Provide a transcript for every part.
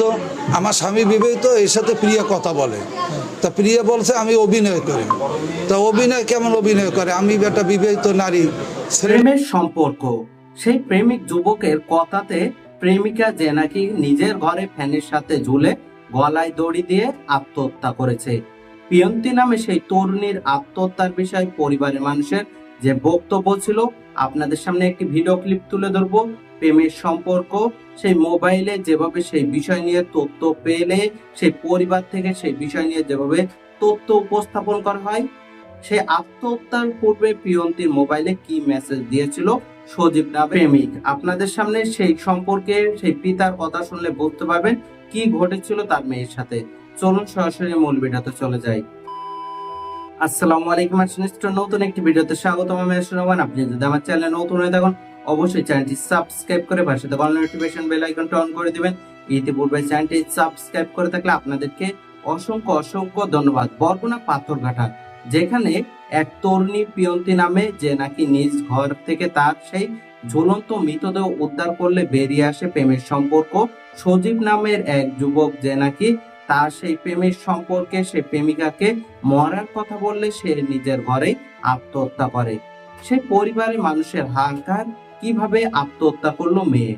তো আমার স্বামী বিবাহিত, এর সাথে প্রিয়া কথা বলে। তা প্রিয়া বলছে, আমি অভিনয় করি। তা অভিনয় কেমন অভিনয় করে? আমি একটা বিবাহিত নারী। প্রেমের সম্পর্ক। সেই প্রেমিক যুবকের কথাতে প্রেমিকা যে নাকি নিজের ঘরে ফ্যানের সাথে ঝুলে গলায় দড়ি দিয়ে আত্মহত্যা করেছে। পিয়ন্তি নামে সেই তরুণীর আত্মহত্যার বিষয়ে পরিবারের মানুষের যে বক্তব্য ছিল, আপনাদের সামনে একটি ভিডিও ক্লিপ তুলে ধরবো। প্রেমের সম্পর্ক, সেই মোবাইলে যেভাবে সেই বিষয় নিয়ে তথ্য পেলে, সেই পরিবার থেকে সেই বিষয় নিয়ে যেভাবে তথ্য উপস্থাপন করা হয়, সে আত্মহত্যার পূর্বে প্রিয়ন্তীর মোবাইলে কি মেসেজ দিয়েছিল? সজীব না প্রেমিক। আপনাদের সামনে সেই সম্পর্কে সেই পিতার কথা শুনলে বুঝতে পারবেন কি ঘটেছিল তার মেয়ের সাথে। চলুন সরাসরি মূল ভিডিওতে চলে যাই। আসসালামু আলাইকুম আসনিষ্ট নতুন একটি ভিডিওতে স্বাগতম। আমি রহমান আপনি যদি আমার চ্যানেলে নতুন হয়ে থাকুন অবশ্যই চ্যানেলটি সাবস্ক্রাইব করে পাশে থাকা নোটিফিকেশন বেল আইকনটা অন করে দিবেন। ইতিপূর্বে চ্যানেলটি সাবস্ক্রাইব করে থাকলে আপনাদেরকে অসংখ্য অসংখ্য ধন্যবাদ। বরগুনা পাথরঘাটা, যেখানে এক তরুণী পিয়ন্তি নামে যে নাকি নিজ ঘর থেকে তার সেই ঝুলন্ত মৃতদেহ উদ্ধার করলে বেরিয়ে আসে প্রেমের সম্পর্ক। সজীব নামের এক যুবক যে নাকি তার সেই প্রেমের সম্পর্কে সে প্রেমিকাকে মরার কথা বললে সে নিজের ঘরে আত্মহত্যা করে। সেই পরিবারের মানুষের হাহাকার কীভাবে আত্মহত্যা করল মেয়ে?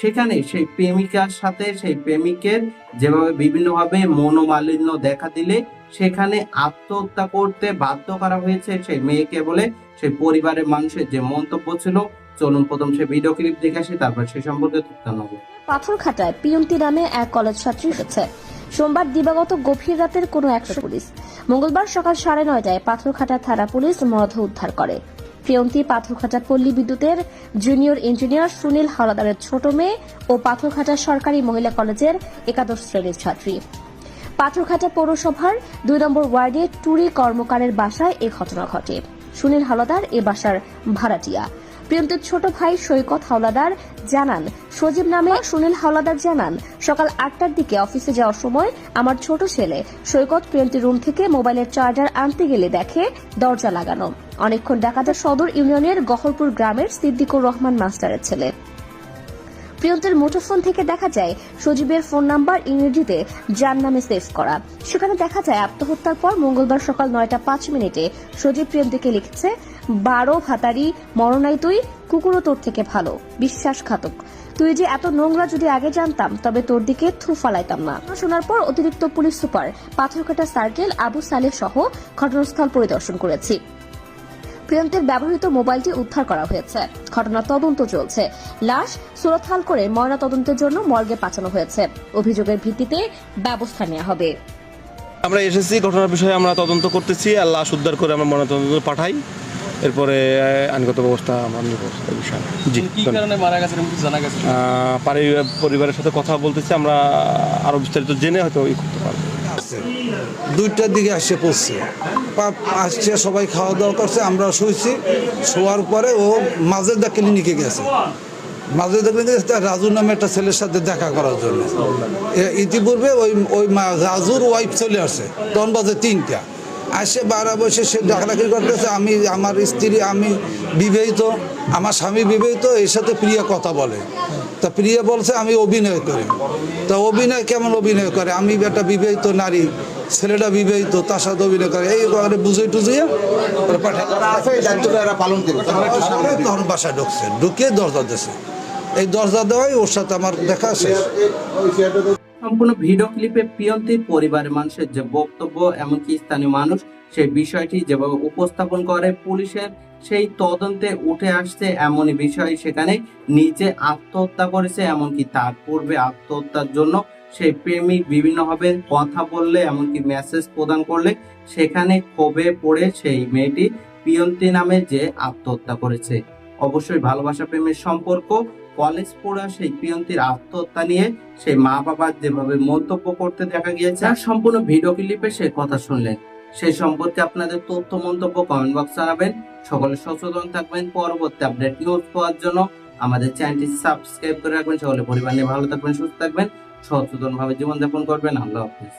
সেখানে সেই প্রেমিকার সাথে সেই প্রেমিকের যেভাবে বিভিন্নভাবে মনোমালিন্য দেখা দিলে, সেখানে আত্মহত্যা করতে বাধ্য করা হয়েছে সেই মেয়েকে বলে সেই পরিবারের মানুষের যে মন্তব্য ছিল। চলুন প্রথম সে ভিডিও ক্লিপ দেখে আসি, তারপর সে সম্পর্কে তথ্য পাথরঘাটায় পিয়ন্তি নামে এক কলেজ ছাত্রী এসেছে সোমবার দিবাগত গভীর রাতের কোনো একশো পুলিশ। মঙ্গলবার সকাল সাড়ে নয়টায় পাথরঘাটা থানা পুলিশ মরদেহ উদ্ধার করে। প্রিয়ন্তি পাথরঘাটা পল্লী বিদ্যুতের জুনিয়র ইঞ্জিনিয়ার সুনীল হাওলাদারের ছোট মেয়ে ও পাথরঘাটা সরকারি মহিলা কলেজের একাদশ শ্রেণির ছাত্রী। পাথরঘাটা পৌরসভার দুই নম্বর ওয়ার্ডে টুরি কর্মকারের বাসায় এ ঘটনা ঘটে। সুনীল হাওলাদার এ বাসার ভাড়াটিয়া। প্রিয়ন্তের ছোট ভাই সৈকত হাওলাদার জানান, সজীব নামে সুনীল হাওলাদার জানান, সকাল আটটার দিকে অফিসে যাওয়ার সময় আমার ছোট ছেলে সৈকত প্রিয়ন্তীর রুম থেকে মোবাইলের চার্জার আনতে গেলে দেখে দরজা লাগানো। অনেকক্ষণ ডাকাতের সদর ইউনিয়নের গহরপুর গ্রামের সিদ্দিকুর রহমান মাস্টারের ছেলে। প্রিয়ন্তের মুঠোফোন থেকে দেখা যায়, সজীবের ফোন নাম্বার ইংরেজিতে যার নামে সেভ করা। সেখানে দেখা যায়, আত্মহত্যার পর মঙ্গলবার সকাল নয়টা পাঁচ মিনিটে সজীব প্রিয়ন্তীকে লিখছে, বারো ভাতারি মরণাই তুই, কুকুরও তোর থেকে ভালো, বিশ্বাসঘাতক। তুই যে এত নোংরা যদি আগে জানতাম, তবে তোর দিকে থু ফালাইতাম না। শোনার পর অতিরিক্ত police super Patharkata circle Abu Saleh সহ ঘটনাস্থল পরিদর্শন করেছি। প্রিয়ন্তের ব্যবহৃত মোবাইলটি উদ্ধার করা হয়েছে। ঘটনা তদন্ত চলছে। লাশ সুরতহাল করে ময়না তদন্তের জন্য মর্গে পাঠানো হয়েছে। অভিযোগের ভিত্তিতে ব্যবস্থা নেওয়া হবে। আমরা এসেছি ঘটনার বিষয়ে আমরা তদন্ত করতেছি আর লাশ উদ্ধার করে আমরা ময়নাতদন্ত পাঠাই। এরপরে আইনগত ব্যবস্থা আমরা নিব এই বিষয়ে। জি কি কারণে মারা গেছে কিছু জানা গেছে? আহ, পরিবারের সাথে কথা বলতেছি আমরা আরও বিস্তারিত জেনে হয়তো ই করতে পারব। আসছে। দুইটার দিকে আসছে পড়ছে। আসছে, সবাই খাওয়া দাওয়া করছে, আমরা শুয়েছি। শোয়ার পরে ও মাজেদা ক্লিনিকে গেছে। ক্লিনিকে গেছে, তার রাজু নামে একটা ছেলের সাথে দেখা করার জন্য। ইতিপূর্বে ওই ওই রাজুর ওয়াইফ চলে আসছে তখন বাজে তিনটা। আসে বারা বসে সে ডাকাডাকি করতেছে, আমি, আমার স্ত্রী, আমি বিবাহিত। আমার স্বামী বিবাহিত এর সাথে প্রিয়া কথা বলে। তা প্রিয়া বলছে আমি অভিনয় করি। তা অভিনয় কেমন অভিনয় করে? আমি একটা বিবাহিত নারী ছেলেটা বিবাহিত তার সাথে অভিনয় করে। এই করে বুঝে টুঝিয়ে তখন বাসায় ঢুকছে। ঢুকিয়ে দরজা দিয়েছে এই দরজা দেওয়াই ওর সাথে আমার দেখা শেষ। সম্পূর্ণ ভিডিও ক্লিপে প্রিয়ন্তীর পরিবারের মানুষের যে বক্তব্য, এমনকি স্থানীয় মানুষ সেই বিষয়টি যেভাবে উপস্থাপন করে পুলিশের, সেই তদন্তে উঠে আসছে এমনই বিষয়। সেখানে নিজে আত্মহত্যা করেছে, এমনকি তার পূর্বে আত্মহত্যার জন্য সেই প্রেমিক বিভিন্নভাবে কথা বললে, এমনকি মেসেজ প্রদান করলে সেখানে ক্ষোভে পড়ে সেই মেয়েটি প্রিয়ন্তী নামে যে আত্মহত্যা করেছে। অবশ্যই ভালোবাসা প্রেমের সম্পর্ক কলেজ পড়া সেই প্রিয়ন্তীর আত্মহত্যা নিয়ে সেই মা বাবার যেভাবে মন্তব্য করতে দেখা গিয়েছে আর সম্পূর্ণ ভিডিও ক্লিপে সেই কথা শুনলেন। সেই সম্পর্কে আপনাদের তথ্য মন্তব্য কমেন্ট বক্স জানাবেন। সকলে সচেতন থাকবেন। পরবর্তী আপডেট নিউজ পাওয়ার জন্য আমাদের চ্যানেলটি সাবস্ক্রাইব করে রাখবেন। সকলে পরিবার নিয়ে ভালো থাকবেন, সুস্থ থাকবেন। সচেতন ভাবে জীবনযাপন করবেন। আল্লাহ হাফিজ।